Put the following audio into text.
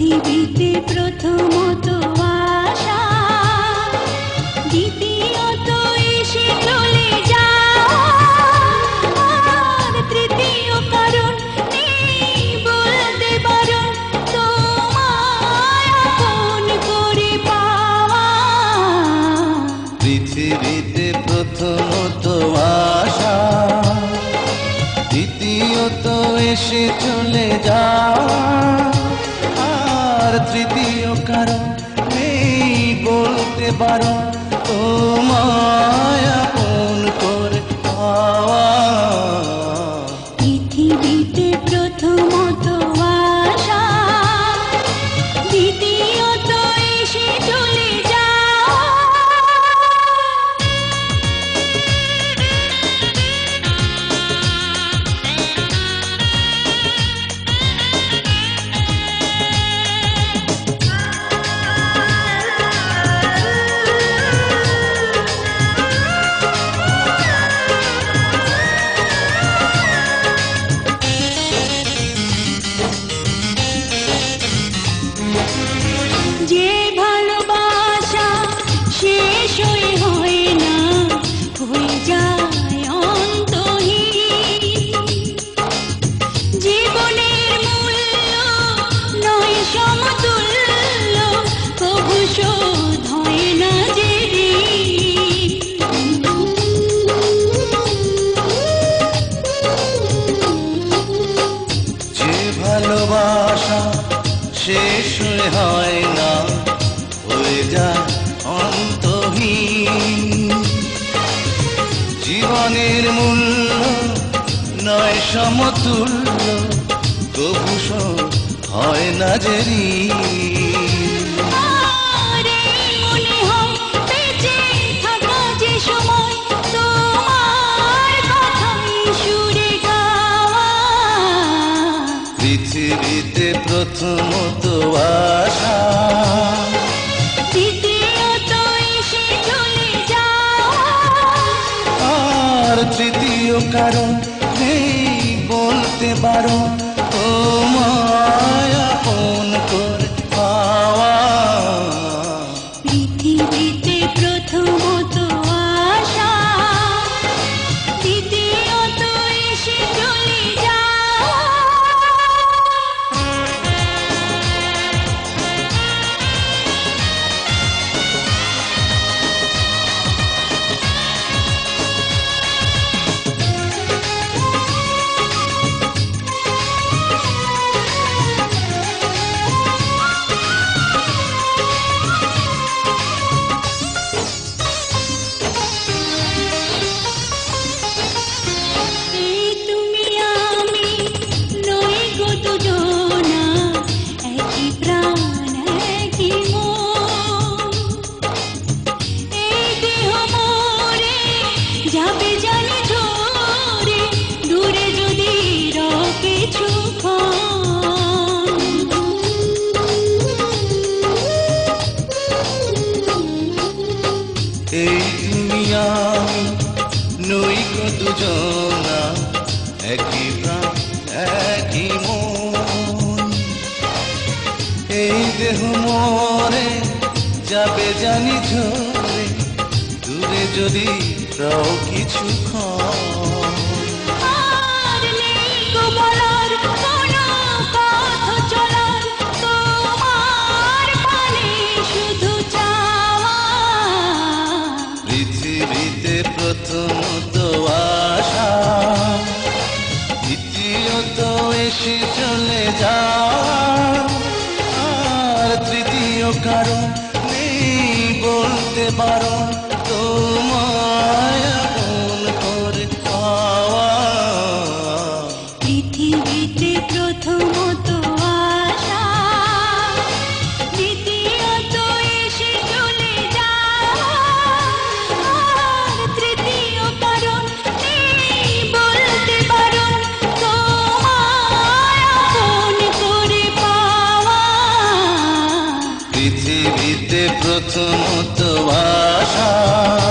পৃথিবীতে প্রথমত আশা দ্বিতীয়ত এসে চলে যাওয়ার তৃতীয় কারণ নেই বলতে পারো, তোমায় আপন আশা দ্বিতীয়ত এসে চলে যাওয়া। তৃতীয় কারণ নেই বলতে পারো। তোমায় শেষ হয়ে না হয়ে যায় অন্তহীন জীবনের মূল্য নয় সমতুল্য তবু হয় না যে ঋণ। আর কারণ নেই বলতে পারো। দুজনা একই প্রাণ একই মন। এই দেহ মরে যাবে জানি ঝরে দূরে যদি রাও কিছুক্ষণ আর কারণ নেই বলতে পারো। তোমায় আপন করে পাওয়া। পৃথিবীতে প্রথমত পৃথিবীতে প্রথমত আশা দ্বিতীয়